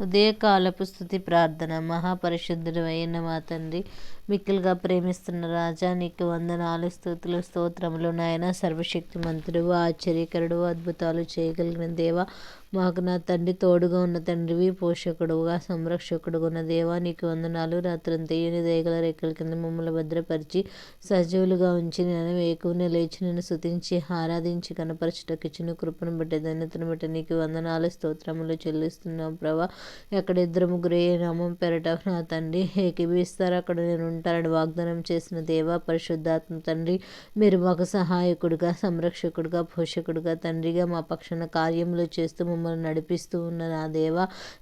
ఉదయకాలపు స్థుతి ప్రార్థన. మహాపరిశుద్ధుడు అయిన మా తండ్రి మిక్కిలిగా ప్రేమిస్తున్న రాజా నీకు వందనాలు స్థుతులు స్తోత్రములు నాయన. సర్వశక్తిమంతుడు ఆశ్చర్యకరుడు అద్భుతాలు చేయగలిగిన దేవ. మాకు నా తండ్రి తోడుగా ఉన్న తండ్రివి పోషకుడుగా సంరక్షకుడుగా ఉన్న దేవా. నీకు వందనాలు రాత్రంతయ్యని దేగల రేఖల కింద మమ్మల్ని భద్రపరిచి సజీవులుగా ఉంచి నేను వేకుని లేచి నేను శుతించి ఆరాధించి కనపరచుటకు ఇచ్చిన కృపను బట్టి ధన్యతను బట్టి నీకు వందనాలు స్తోత్రములు చెల్లిస్తున్నాం ప్రభా. ఎక్కడ ఇద్దరు ముగ్గురు ఏ నామం పెరట నా తండ్రి ఏకీభిస్తారు అక్కడ నేను ఉంటారని వాగ్దానం చేసిన దేవ పరిశుద్ధాత్మ తండ్రి మీరు మాకు సహాయకుడిగా సంరక్షకుడిగా పోషకుడుగా తండ్రిగా మా పక్షాన కార్యములు చేస్తూ మమ్మల్ని నడిపిస్తూ ఉన్న నా దేవ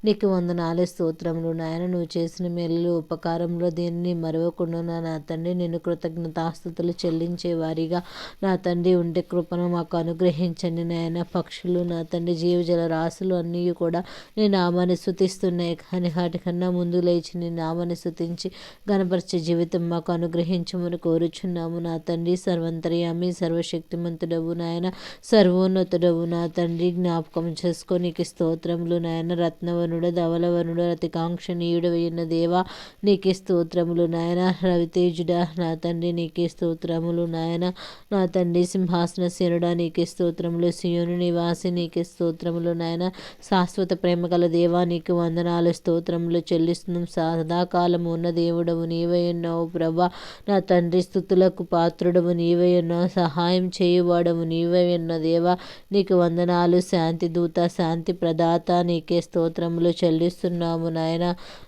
నీకు నాలుగు స్తోత్రములు నాయన. నువ్వు చేసిన మేలు ఉపకారంలో దీన్ని మరవకుండా నా తండ్రి నేను కృతజ్ఞతాస్థుతులు చెల్లించే వారిగా నా తండ్రి ఉండే కృపను మాకు అనుగ్రహించండి నాయన. పక్షులు నా తండ్రి జీవజల రాసులు అన్నీ కూడా నేను నామాన్ని శుతిస్తున్నాయి కానీ వాటికన్నా ముందు లేచి నేను నామాన్ని శుతించి గణపరిచే జీవితం మాకు అనుగ్రహించమని కోరుచున్నాము నా తండ్రి. సర్వంతర్యామి సర్వశక్తిమంతుడవు నాయన సర్వోన్నతుడవు నా తండ్రి. జ్ఞాపకం చేసుకోనికి స్తోత్రములు నాయన. రత్నవనుడు ధవలవనుడు రతికాంక్షణీయుడు అయిన దేవా నీకే స్తోత్రములు నాయన. రవితేజుడా నా తండ్రి నీకే స్తోత్రములు నాయన. నా తండ్రి సింహాసన శనుడా నీకే స్తోత్రములు. సియోను నివాసి నీకే స్తోత్రములు నాయన. శాశ్వత ప్రేమ గల దేవా నీకు వందనాలు స్తోత్రములు చెల్లిస్తున్నాం. సదాకాలము ఉన్న దేవుడవు నీవై ఉన్నావు ప్రభా. నా తండ్రి స్థుతులకు పాత్రుడవు నీవై సహాయం చేయువాడవు నీవై ఉన్న దేవా. నీకు వందనాలు శాంతి దూత శాంతి ప్రదాత నీకే స్తోత్రములు చెల్లిస్తున్నాము నాయన.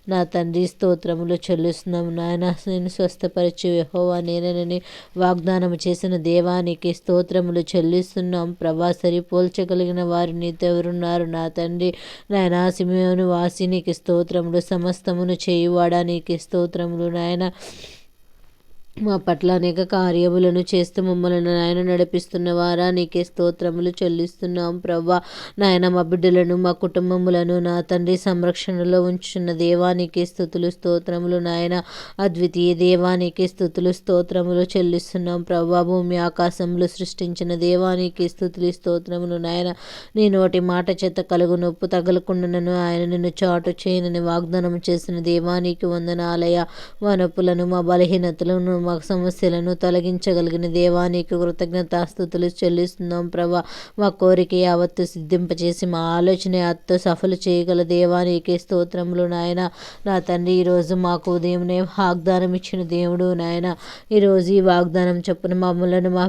నా తండ్రి స్తోత్రములు చెల్లిస్తున్నాము నాయన. నేను స్వస్థపరిచి యహోవా నేనని వాగ్దానం చేసిన దేవానికి స్తోత్రములు చెల్లిస్తున్నాం. ప్రభా సరిపోల్చగలిగిన వారు నీతెవరున్నారు నా తండ్రి నాయన సిమియోను వాసినికి స్తోత్రములు సమస్తమును చేయువాడానికి స్తోత్రములు నాయన. మా పట్ల అనేక కార్యములను చేస్తూ మమ్మల్ని నాయన నడిపిస్తున్న వారా. నీకే స్తోత్రములు చెల్లిస్తున్నాం ప్రవ్వా. నాయన మా బిడ్డలను మా కుటుంబములను నా తండ్రి సంరక్షణలో ఉంచున్న దేవానికి స్థుతులు స్తోత్రములు నాయన. అద్వితీయ దేవానికి స్థుతులు స్తోత్రములు చెల్లిస్తున్నాం ప్రవ్వా. భూమి ఆకాశములు సృష్టించిన దేవానికి స్థుతులు స్తోత్రములు నాయన. నీ నోటి మాట చేత కలుగు నొప్పు తగలకుండాను ఆయన నిన్ను చాటు చేయనని వాగ్దానం చేసిన దేవానికి వందనాలయ. మా నొప్పులను మా బలహీనతలను మా సమస్యలను తొలగించగలిగిన దేవానికి కృతజ్ఞతాస్థుతులు చెల్లిస్తున్నాం ప్రభా. మా కోరిక యావత్తు సిద్ధింపచేసి మా ఆలోచన యావత్తు సఫలు చేయగల దేవానికి స్తోత్రములు నాయన. నా తండ్రి ఈరోజు మాకు ఉదయంనే వాగ్దానం ఇచ్చిన దేవుడు నాయన. ఈరోజు ఈ వాగ్దానం చొప్పున మమ్మలను మా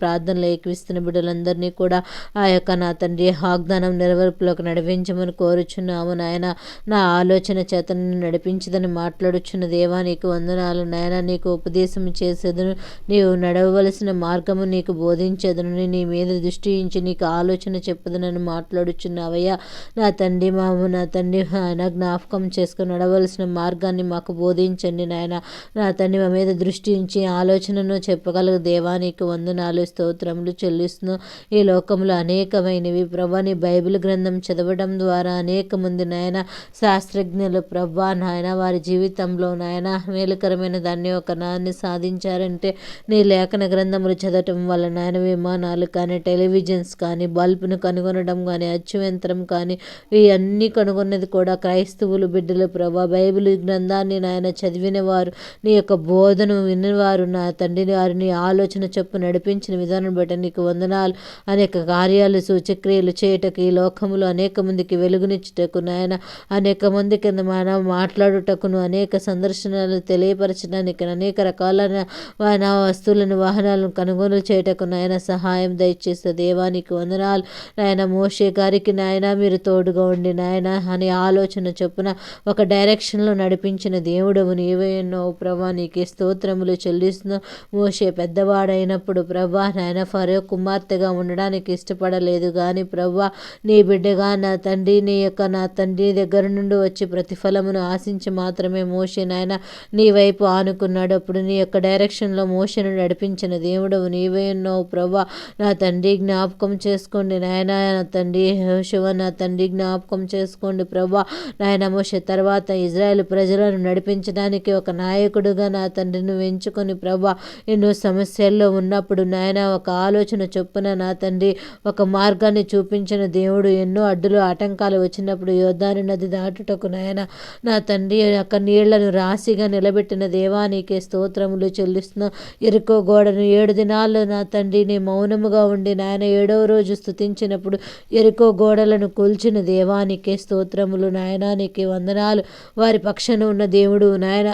ప్రార్థనలు ఏకవిస్తున్న బిడ్డలందరినీ కూడా ఆ యొక్క నా తండ్రి వాగ్దానం నెరవేర్పులోకి నడిపించమని కోరుచున్నాము నాయన. నా ఆలోచన చేతను నడిపించదని మాట్లాడుచున్న దేవానికి వందనాలు నాయన. నీకు ఉపదేశము చేసేదను. నీవు నడవవలసిన మార్గము నీకు బోధించేదను. నీ మీద దృష్టి ఉంచి నీకు ఆలోచన చెప్పదనని మాట్లాడుచున్నావయ్యా. నా తండ్రి మాము నా తండ్రి ఆయన జ్ఞాపకం చేసుకుని నడవలసిన మార్గాన్ని మాకు బోధించండి నాయన. నా తండ్రి మా మీద దృష్టి ఉంచి ఆలోచనను చెప్పగల దేవానికి వందనాలు స్తోత్రములు చెల్లిస్తున్నాం. ఈ లోకంలో అనేకమైనవి ప్రభా నీ బైబిల్ గ్రంథం చదవడం ద్వారా అనేక మంది నాయన. శాస్త్రజ్ఞులు ప్రభా నాయన వారి జీవితంలో నాయన మేలుకరమైన దాన్ని ఒక నా విజయాన్ని సాధించారంటే నీ లేఖన గ్రంథములు చదవటం వల్ల నాయన విమానాలు కానీ టెలివిజన్స్ కానీ బల్బును కనుగొనడం కానీ అచ్చుయంత్రం కానీ ఇవన్నీ కనుగొన్నది కూడా క్రైస్తవులు బిడ్డలు ప్రభా. బైబిల్ గ్రంథాన్ని నాయన చదివిన వారు నీ యొక్క బోధను విన్నవారు నా తండ్రిని వారిని ఆలోచన చెప్పు నడిపించిన విధానం బట్టి నీకు వందనాలు. అనేక కార్యాలు సూచక్రియలు చేయటకు ఈ లోకములు అనేక మందికి వెలుగునిచ్చుటకు నాయన అనేక మందికి మనం మాట్లాడుటకును అనేక సందర్శనలు తెలియపరచడానికి అనేక రకాలైన వాహన వస్తువులను వాహనాలను కొనుగోలు చేయటకు నాయన సహాయం దయచేస్తే దేవానికి వందనాలు. నాయన మోషే గారికి నాయన మీరు తోడుగా ఉండి నాయన అని ఆలోచన చొప్పున ఒక డైరెక్షన్లో నడిపించిన దేవుడవు నీవే ఎన్నో ప్రభా నీకే స్తోత్రములు చెల్లిస్తున్న. మోషే పెద్దవాడైనప్పుడు ప్రభా నాయన ఫరో కుమార్తెగా ఉండడానికి ఇష్టపడలేదు కానీ ప్రభా నీ బిడ్డగా నా తండ్రి నీ యొక్క నా తండ్రి దగ్గర నుండి వచ్చి ప్రతిఫలమును ఆశించి మాత్రమే మోషే నాయన నీ వైపు ఆనుకున్నాడు అప్పుడు నీ యొక్క డైరెక్షన్లో మోషను నడిపించిన దేవుడవు నీవే ఉన్నావు ప్రభా. నా తండ్రి జ్ఞాపకం చేసుకోండి నాయన నా తండ్రి శివ నా తండ్రి జ్ఞాపకం చేసుకోండి ప్రభా. నాయన మోష తర్వాత ఇజ్రాయెల్ ప్రజలను నడిపించడానికి ఒక నాయకుడుగా నా తండ్రిని ఎంచుకొని ప్రభా ఎన్నో సమస్యల్లో ఉన్నప్పుడు నాయన ఒక ఆలోచన చొప్పున నా తండ్రి ఒక మార్గాన్ని చూపించిన దేవుడు ఎన్నో అడ్డులు ఆటంకాలు వచ్చినప్పుడు యోధాని నది దాటుటకు నాయన నా తండ్రి యొక్క నీళ్ళను రాశిగా నిలబెట్టిన దేవానికి స్తోత్రములు చెల్లిస్తున్న. ఎరుకో గోడను ఏడు దినాల్లో నా తండ్రి నీ మౌనముగా ఉండి నాయన ఏడవ రోజు స్థుతించినప్పుడు ఎరుకో గోడలను కూల్చిన దేవానికి స్తోత్రములు నాయనానికి వందనాలు. వారి పక్షన ఉన్న దేవుడు నాయన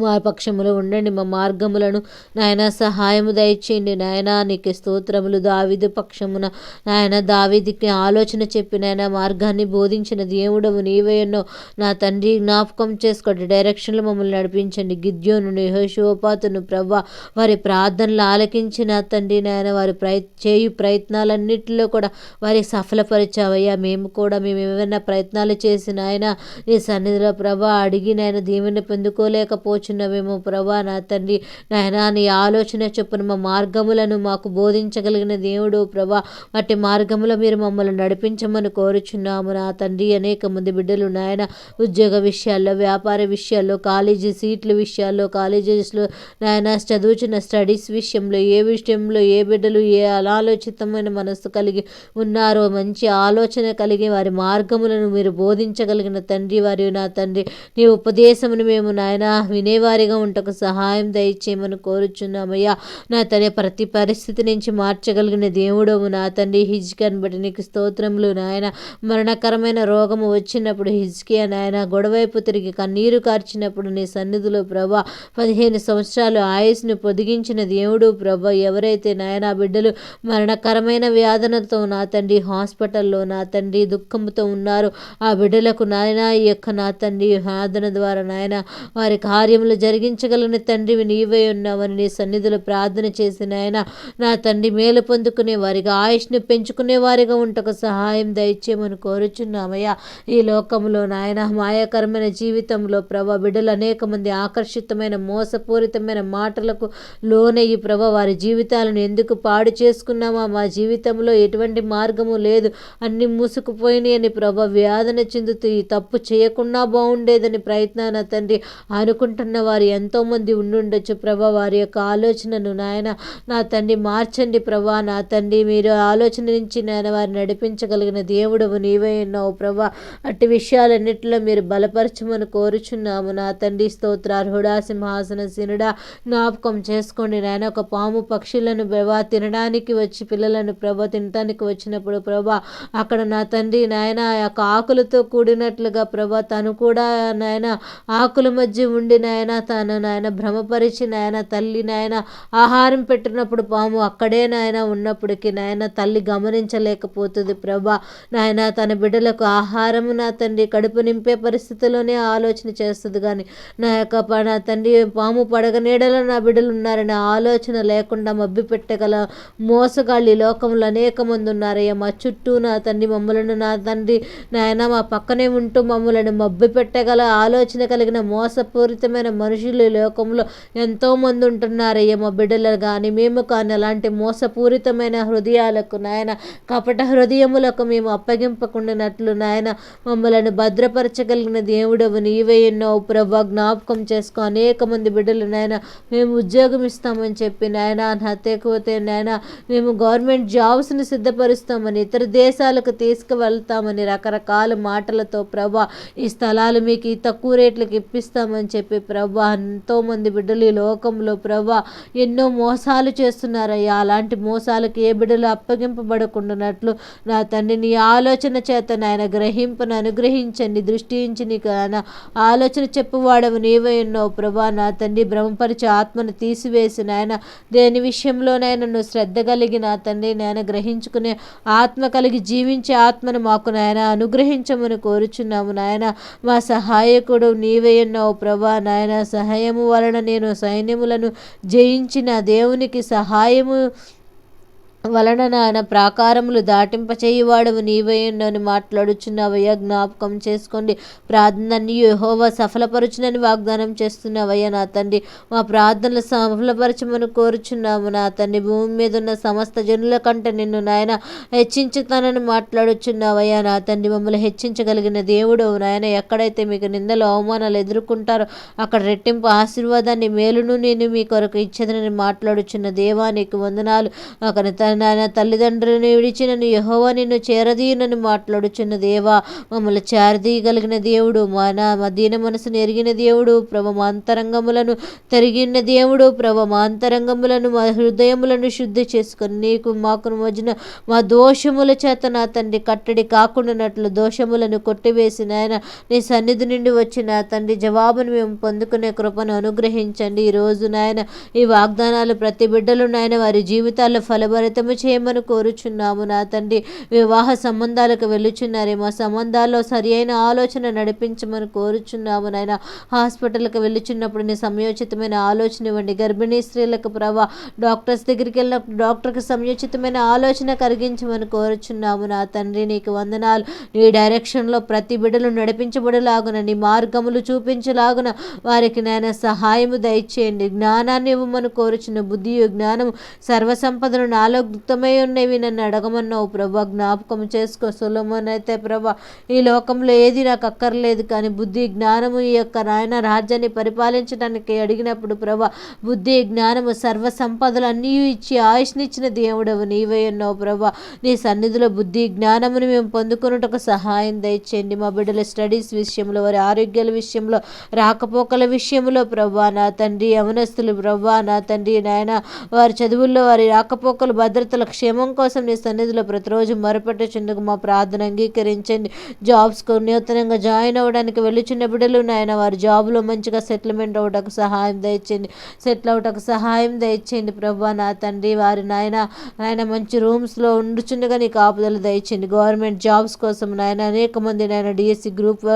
వారి పక్షములో ఉండండి మా మార్గములను. నాయన సహాయము దయచేయండి. నాయన నీకు స్తోత్రములు. దావిదు పక్షమున నాయన దావిదికి ఆలోచన చెప్పి నాయన మార్గాన్ని బోధించిన దేవుడవు నీవేయన్నో నా తండ్రి జ్ఞాపకం చేసుకోండి. డైరెక్షన్లో మమ్మల్ని నడిపించండి. గిద్యోను యహోషోపాతును ప్రవ్వ వారి ప్రార్థనలు ఆలకించి నా తండ్రి నాయన వారి ప్రయ చేయు ప్రయత్నాలన్నింటిలో కూడా వారికి సఫలపరిచావయ్యా. మేము కూడా మేము ఏమైనా ప్రయత్నాలు చేసిన ఆయన నీ సన్నిధిలో ప్రభ అడిగి నాయన దీవెని పొందుకోలేకపో ఆలోచనవేమో ప్రభా నా తండ్రి. నాయనా నీ ఆలోచన చొప్పున మా మార్గములను మాకు బోధించగలిగిన దేవుడు ప్రభా. వాటి మార్గములో మీరు మమ్మల్ని నడిపించమని కోరుచున్నాము నా తండ్రి. అనేక మంది బిడ్డలు నాయన ఉద్యోగ విషయాల్లో వ్యాపార విషయాల్లో కాలేజీ సీట్ల విషయాల్లో కాలేజెస్లో నాయన చదువుచున్న స్టడీస్ విషయంలో ఏ విషయంలో ఏ బిడ్డలు ఏ అనాలోచితమైన మనస్సు కలిగి ఉన్నారో మంచి ఆలోచన కలిగి వారి మార్గములను మీరు బోధించగలిగిన తండ్రి వారి నా తండ్రి. నీ ఉపదేశమును మేము నాయన వినే వినేవారిగా ఉంటకు సహాయం దయచేయమని కోరుచున్నామయ్యా. నా తండ్రి ప్రతి పరిస్థితి నుంచి మార్చగలిగిన దేవుడవు నా తండ్రి హిజ్కన్ బట్టి నీకు స్తోత్రములు నాయన. మరణకరమైన రోగము వచ్చినప్పుడు హిజ్కియా నాయన గొడవైపు తిరిగి కన్నీరు కార్చినప్పుడు నీ సన్నిధిలో ప్రభా పదిహేను సంవత్సరాలు ఆయుస్ను పొదిగించిన దేవుడు ప్రభ ఎవరైతే నాయన బిడ్డలు మరణకరమైన వ్యాధనతో నా తండ్రి హాస్పిటల్లో నా తండ్రి దుఃఖంతో ఉన్నారు ఆ బిడ్డలకు నాయన ఈ యొక్క నా తండ్రి వాదన ద్వారా నాయన వారి కార్యం కార్యములు జరిగించగలని తండ్రివి నీవే ఉన్నావని నీ సన్నిధిలో ప్రార్థన చేసిన ఆయన నా తండ్రి మేలు పొందుకునే వారిగా ఆయుష్ని పెంచుకునే వారిగా ఉంటకు సహాయం దయచేయమని కోరుచున్నామయ్యా. ఈ లోకంలో నాయన మాయాకరమైన జీవితంలో ప్రభ బిడ్డలు అనేక మంది ఆకర్షితమైన మోసపూరితమైన మాటలకు లోనయ్యి ప్రభ వారి జీవితాలను ఎందుకు పాడు చేసుకున్నామా? మా జీవితంలో ఎటువంటి మార్గము లేదు. అన్ని మూసుకుపోయినాయి అని ప్రభ వ్యాధన చెందుతూ ఈ తప్పు చేయకుండా బాగుండేదని ప్రయత్నాన తండ్రి అనుకుంటు ఉన్న వారు ఎంతోమంది ఉండుండొచ్చు ప్రభా. వారి యొక్క ఆలోచనను నాయన నా తండ్రి మార్చండి ప్రభా. నా తండ్రి మీరు ఆలోచన నుంచి నాయన వారిని నడిపించగలిగిన దేవుడవు నీవే ఉన్నావు ప్రభా. అట్టి విషయాలన్నింటిలో మీరు బలపరచమని కోరుచున్నాము. నా తండ్రి స్తోత్రార్హుడా సింహాసన సినుడా జ్ఞాపకం చేసుకోండి నాయన. ఒక పాము పక్షులను ప్రభా తినడానికి వచ్చి పిల్లలను ప్రభా తినడానికి వచ్చినప్పుడు ప్రభా అక్కడ నా తండ్రి నాయన యొక్క ఆకులతో కూడినట్లుగా ప్రభా తను కూడా నాయన ఆకుల మధ్య ఉండి నాయన తను నాయన భ్రమపరిచి నాయన తల్లి నాయన ఆహారం పెట్టినప్పుడు పాము అక్కడే నాయన ఉన్నప్పటికీ నాయన తల్లి గమనించలేకపోతుంది. ప్రభా నాయన తన బిడ్డలకు ఆహారం నా తండ్రి కడుపు నింపే పరిస్థితిలోనే ఆలోచన చేస్తుంది కానీ నా యొక్క నా తండ్రి పాము పడగ నీడలో నా బిడ్డలు ఉన్నారనే ఆలోచన లేకుండా మబ్బి పెట్టగల మోసగాళ్ళు లోకంలో అనేక మంది ఉన్నారయ్యా. మా చుట్టూ నా తండ్రి మమ్మలను నా తండ్రి నాయన మా పక్కనే ఉంటూ మమ్మలను మబ్బి పెట్టగల ఆలోచన కలిగిన మోసపూరితమైన మనుషులు లోకంలో ఎంతోమంది ఉంటున్నారయ్యేమో బిడ్డలు కానీ మేము కానీ అలాంటి మోసపూరితమైన హృదయాలకు నాయన కపట హృదయములకు మేము అప్పగింపకుండానట్లు నాయన మమ్మలను భద్రపరచగలిగిన దేవుడవు నీవే ఎన్నో ప్రభా జ్ఞాపకం చేసుకో. అనేక మంది బిడ్డలు నాయన మేము ఉద్యోగం ఇస్తామని చెప్పి నాయన హత్యకపోతే నాయన మేము గవర్నమెంట్ జాబ్స్ని సిద్ధపరుస్తామని ఇతర దేశాలకు తీసుకువెళ్తామని రకరకాల మాటలతో ప్రభా ఈ స్థలాలు మీకు ఈ తక్కువ రేట్లకు ఇప్పిస్తామని చెప్పి ప్రభా ఎంతోమంది బిడ్డలు ఈ లోకంలో ప్రభా ఎన్నో మోసాలు చేస్తున్నారయ్యా. అలాంటి మోసాలకు ఏ బిడ్డలు అప్పగింపబడకుండానట్లు నా తండ్రి నీ ఆలోచన చేత నాయన గ్రహింపును అనుగ్రహించండి దృష్టించి నీకు ఆయన ఆలోచన చెప్పువాడవు నీవే ఉన్నావు ప్రభా. నా తండ్రి భ్రమపరిచే ఆత్మను తీసివేసి నాయన దేని విషయంలోనైనా నువ్వు శ్రద్ధ కలిగి నా తండ్రి నాయన గ్రహించుకునే ఆత్మ కలిగి జీవించే ఆత్మను మాకు నాయన అనుగ్రహించమని కోరుచున్నాము నాయన. మా సహాయకుడు నీవే ఉన్నావు ప్రభా. నాయన ఆయన సహాయము వలన నేను సైన్యములను జయించిన దేవునికి సహాయము వలన నాయన ప్రాకారములు దాటింపచేయువాడవు. నీవేయుండని మాట్లాడుచున్నావయ్యా జ్ఞాపకం చేసుకోండి. ప్రార్థనని యహోవా సఫలపరుచునని వాగ్దానం చేస్తున్నావయ్యా నా తండ్రి. మా ప్రార్థనలు సఫలపరచమని కోరుచున్నాము నా తండ్రి. భూమి మీద ఉన్న సమస్త జనుల కంటే నిన్ను నాయన హెచ్చించుతానని మాట్లాడుచున్నావయ్యా నా తండ్రి. మమ్మల్ని హెచ్చించగలిగిన దేవుడు నాయన ఎక్కడైతే మీకు నిందలు అవమానాలు ఎదుర్కొంటారో అక్కడ రెట్టింపు ఆశీర్వాదాన్ని మేలును నేను మీ కొరకు ఇచ్చేదని మాట్లాడుచున్న దేవానికి వందనాలు. అక్కడ నాయన తల్లిదండ్రులను విడిచి నన్ను యహోవా నిన్ను చేరదీయనని మాట్లాడుచున్న దేవా మమ్మల్ని చేరదీయగలిగిన దేవుడు మా నా దీన మనసును ఎరిగిన దేవుడు ప్రభ మా అంతరంగములను తరిగిన దేవుడు ప్రభ మా అంతరంగములను మా హృదయములను శుద్ధి చేసుకొని నీకు మాకు మధ్యన మా దోషముల చేత నా తండ్రి కట్టడి కాకుండానట్లు దోషములను కొట్టివేసి నాయన నీ సన్నిధి నుండి వచ్చిన తండ్రి జవాబును మేము పొందుకునే కృపను అనుగ్రహించండి. ఈ రోజు నాయన ఈ వాగ్దానాలు ప్రతి బిడ్డలు నాయన వారి జీవితాల్లో ఫలభరిత ఫలభరితము చేయమని కోరుచున్నాము. నా తండ్రి వివాహ సంబంధాలకు వెళ్ళుచున్నారేమో సంబంధాల్లో సరి అయిన ఆలోచన నడిపించమని కోరుచున్నాము నాయన. హాస్పిటల్కి వెళ్ళుచున్నప్పుడు నీ సమయోచితమైన ఆలోచన ఇవ్వండి. గర్భిణీ స్త్రీలకు ప్రభా డాక్టర్స్ దగ్గరికి వెళ్ళినప్పుడు డాక్టర్కి సమయోచితమైన ఆలోచన కలిగించమని కోరుచున్నాము. నా తండ్రి నీకు వందనాలు. నీ డైరెక్షన్లో ప్రతి బిడ్డలు నడిపించబడలాగున నీ మార్గములు చూపించలాగున వారికి నాయన సహాయము దయచేయండి. జ్ఞానాన్ని ఇవ్వమని కోరుచున్న బుద్ధియు జ్ఞానము సర్వసంపదను నాలో గుప్తమై ఉన్నవి నన్ను అడగమన్నావు ప్రభా. జ్ఞాపకం చేసుకో సులభం అయితే ప్రభా ఈ లోకంలో ఏది నాకు అక్కర్లేదు కానీ బుద్ధి జ్ఞానము ఈ యొక్క నాయన రాజ్యాన్ని పరిపాలించడానికి అడిగినప్పుడు ప్రభా బుద్ధి జ్ఞానము సర్వ సంపదలు అన్నీ ఇచ్చి ఆయుష్నిచ్చిన దేవుడవు నీవే ఉన్నావు ప్రభా. నీ సన్నిధిలో బుద్ధి జ్ఞానమును మేము పొందుకున్నటకు సహాయం దయచేయండి. మా బిడ్డల స్టడీస్ విషయంలో వారి ఆరోగ్యాల విషయంలో రాకపోకల విషయంలో ప్రభా నా తండ్రి యవనస్తులు ప్రభా నా తండ్రి నాయన వారి చదువుల్లో వారి రాకపోకలు భద్రతల క్షేమం కోసం నీ సన్నిధిలో ప్రతిరోజు మొరపెట్టుచుందుకు మా ప్రార్థన అంగీకరించండి. జాబ్స్కు నూతనంగా జాయిన్ అవ్వడానికి వెళ్ళుచున్న బిడ్డలు నాయన వారి జాబ్లో మంచిగా సెటిల్మెంట్ అవ్వటకు సహాయం దయచేయండి. సెటిల్ అవ్వటకు సహాయం దయచేయండి. ప్రభా నా తండ్రి వారి నాయన నాయన మంచి రూమ్స్లో ఉండుచుండగా నీకు ఆపుదలు దయచేయండి. గవర్నమెంట్ జాబ్స్ కోసం నాయన అనేక మంది నాయన డిఎస్సి గ్రూప్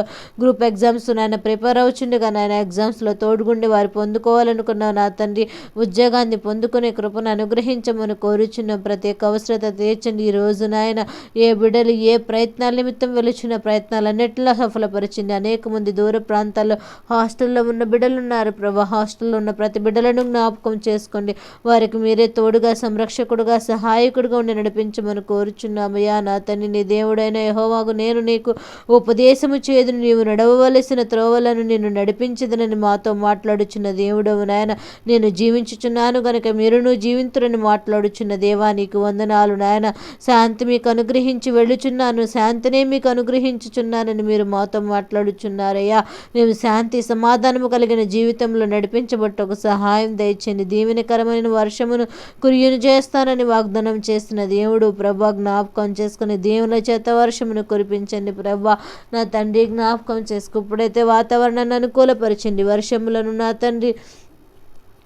గ్రూప్ ఎగ్జామ్స్ నాయన ప్రిపేర్ అవుచుండగా నాయన ఎగ్జామ్స్లో తోడుగుండి వారు పొందుకోవాలనుకున్న నా తండ్రి ఉద్యోగాన్ని పొందుకునే కృపను అనుగ్రహించమని కోరుచున్న. ప్రతి ఒక్క అవసరత తీర్చండి. ఈ రోజు నాయన ఏ బిడ్డలు ఏ ప్రయత్నాల నిమిత్తం వెలుచున్న ప్రయత్నాలన్నింటిలో సఫలపరిచింది. అనేక మంది దూర ప్రాంతాల్లో హాస్టల్లో ఉన్న బిడ్డలు ఉన్నారు. ప్రభా హాస్టల్లో ఉన్న ప్రతి బిడ్డలను జ్ఞాపకం చేసుకోండి. వారికి మీరే తోడుగా సంరక్షకుడుగా సహాయకుడుగా ఉండి నడిపించమని కోరుచున్నామయ్యా నా తండ్రి నీ దేవుడైన యహోవాగు నేను నీకు ఉపదేశము చేదు నీవు నడవవలసిన త్రోవలను నేను నడిపించదనని మాతో మాట్లాడుచున్న దేవుడవు నాయన. నేను జీవించుచున్నాను గనక మీరును జీవింతురని మాట్లాడుచున్న దేవుడు దేవా నీకు వందనాలు నాయన. శాంతి మీకు అనుగ్రహించి వెళ్ళుచున్నాను. శాంతినే మీకు అనుగ్రహించుచున్నానని మీరు మాతో మాట్లాడుచున్నారయ్యా. మేము శాంతి సమాధానము కలిగిన జీవితంలో నడిపించబట్టకు సహాయం దయచేయండి. దీవెనకరమైన వర్షమును కురియును చేస్తానని వాగ్దానం చేసిన దేవుడు ప్రభా జ్ఞాపకం చేసుకుని దేవుని చేత వర్షమును కురిపించండి ప్రభా. నా తండ్రి జ్ఞాపకం చేసుకు. ఇప్పుడైతే వాతావరణాన్ని అనుకూలపరచండి. వర్షములను నా తండ్రి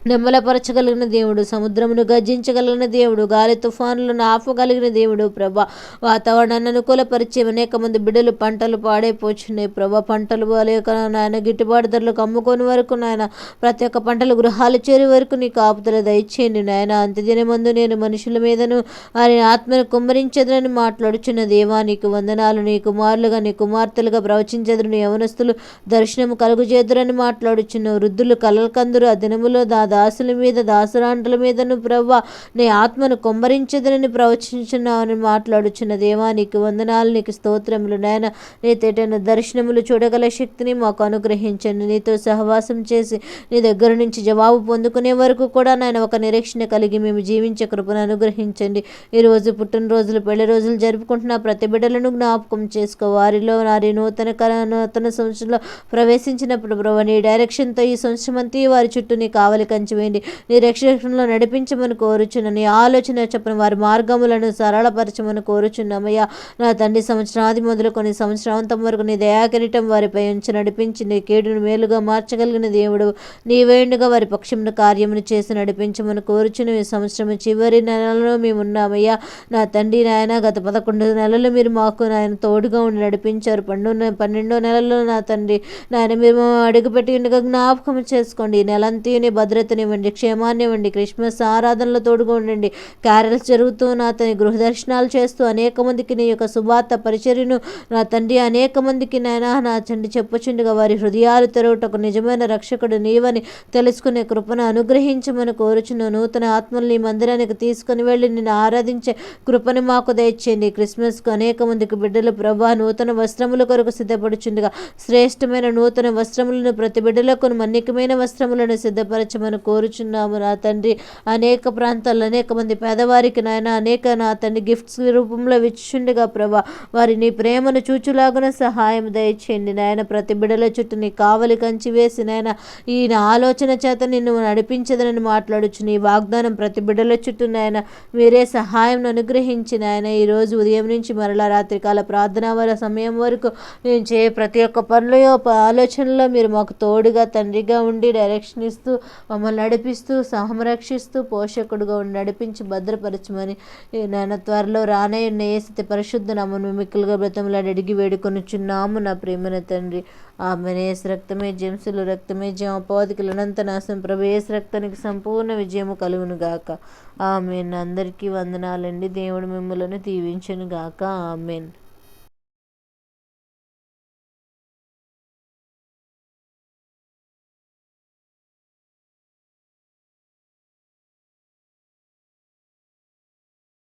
నెమ్మలపరచగలిగిన దేవుడు సముద్రమును గర్జించగలిగిన దేవుడు గాలి తుఫానులను ఆపగలిగిన దేవుడు ప్రభా. వాతావరణాన్ని అనుకూలపరిచే అనేక మంది బిడ్డలు పంటలు పాడైపోచున్నాయి. ప్రభా పంటలు లేక నాయన గిట్టుబాటు ధరలకు అమ్ముకొని వరకు నాయన ప్రతి ఒక్క పంటలు గృహాలు చేరే వరకు నీ కాపుదల దయచేయండి నాయన. అంత్యదిన ముందు నేను మనుషుల మీదను వారి ఆత్మను కుమ్మరించదనని మాట్లాడుచున్న దేవా నీకు వందనాలు నీ కుమారులుగా నీ కుమార్తెలుగా ప్రవచించదురు నీ యవనస్తులు దర్శనం కలుగుచేదురని మాట్లాడుచున్న వృద్ధులు కలలకందురు ఆ దినములో దా దాసుల మీద దాసురాండ్రుల మీదను ప్రవ్వ నీ ఆత్మను కొమ్మరించదనని ప్రవచించున్నావని మాట్లాడుచున్న దేవా నీకు వందనాలు నీకు స్తోత్రములు నాయన. నీ తేటైన దర్శనములు చూడగల శక్తిని మాకు అనుగ్రహించండి. నీతో సహవాసం చేసి నీ దగ్గర నుంచి జవాబు పొందుకునే వరకు కూడా నాయన ఒక నిరీక్షణ కలిగి మేము జీవించే కృపను అనుగ్రహించండి. ఈరోజు పుట్టినరోజులు పెళ్ళి రోజులు జరుపుకుంటున్న ప్రతి బిడ్డలను జ్ఞాపకం చేసుకో. వారిలో వారి నూతన కర- నూతన సంవత్సరంలో ప్రవేశించినప్పుడు ప్రభు నీ డైరెక్షన్తో ఈ సంవత్సరం అంతా వారి చుట్టూ నీ కావలి కంచి నీ రక్షణలో నడిపించమని కోరుచున్న నీ ఆలోచన చెప్పిన వారి మార్గములను సరళపరచమని కోరుచున్నామయ్యా నా తండ్రి సంవత్సరాది మొదలు కొన్ని సంవత్సరాంతం వరకు నీ దయాకిరీటం వారిపై ఉంచి నడిపించి నీ కీడును మేలుగా మార్చగలిగిన దేవుడు నీవేండుగా వారి పక్షమున కార్యమును చేసి నడిపించమని కోరుచుని ఈ సంవత్సరం చివరి నెలలో మేము ఉన్నామయ్యా. నా తండ్రి నాయన గత పదకొండు నెలలు మీరు మాకు నాయన తోడుగా ఉండి నడిపించారు. పన్నెండు పన్నెండో నెలలో నా తండ్రి నాయన మీరు అడుగుపెట్టి ఉండగా జ్ఞాపకం చేసుకోండి. ఈ నెలంతా భద్రత చేతనివ్వండి క్షేమాన్ని ఇవ్వండి క్రిస్మస్ ఆరాధనలో తోడుగా ఉండండి క్యారల్స్ జరుగుతూ నా అతని గృహ దర్శనాలు చేస్తూ అనేక మందికి నీ యొక్క శుభార్త పరిచర్యను నా తండ్రి అనేక మందికి నాయనా నా తండ్రి చెప్పుచుండగా వారి హృదయాలు తెరవటకు నిజమైన రక్షకుడు నీవని తెలుసుకునే కృపను అనుగ్రహించమని కోరుచున్న నూతన ఆత్మల్ని మందిరానికి తీసుకుని వెళ్ళి నిన్ను ఆరాధించే కృపని మాకు దయచేయండి. క్రిస్మస్కు అనేక మందికి బిడ్డలు ప్రభా నూతన వస్త్రముల కొరకు సిద్ధపడుచుండగా. శ్రేష్టమైన నూతన వస్త్రములను ప్రతి బిడ్డలకు మన్నికమైన వస్త్రములను సిద్ధపరచమని కోరుచున్నాము నా తండ్రి. అనేక ప్రాంతాల్లో అనేక మంది పేదవారికి నాయన అనేక నా తండ్రి గిఫ్ట్స్ రూపంలో విచ్చుండగా ప్రభా. వారి నీ ప్రేమను చూచులాగున సహాయం దయచేయండి నాయన. ప్రతి బిడల చుట్టూ నీ కావలి కంచి వేసి నాయన ఈ నా ఆలోచన చేత నిన్ను నడిపించదనని మాట్లాడుచు నీ వాగ్దానం ప్రతి బిడల చుట్టూ నాయన మీరే సహాయం ఆయన ఈ ఈరోజు ఉదయం నుంచి మరలా రాత్రికాల ప్రార్థన వర సమయం వరకు నేను చే ప్రతి ఒక్క పనులు ఆలోచనలో మీరు మాకు తోడుగా తండ్రిగా ఉండి డైరెక్షన్ ఇస్తూ మమ్మల్ని నడిపిస్తూ సంరక్షిస్తూ పోషకుడుగా ఉండి నడిపించి భద్రపరచమని ఈ నాయన త్వరలో రానయ్యున్న ఏసతి పరిశుద్ధ నామను మిక్కులుగా బ్రతములాడి అడిగి వేడుకొనుచున్నాము నా ప్రేమన తండ్రి. ఆమె రక్తమే జంసులు రక్తమే జం అపవాదికులు అనంత నాశనం. ప్రభు ఏసు రక్తానికి సంపూర్ణ విజయము కలుగును గాక. ఆమెన్. అందరికీ వందనాలండి. దేవుడు మిమ్మలను దీవించను గాక. ఆమెన్.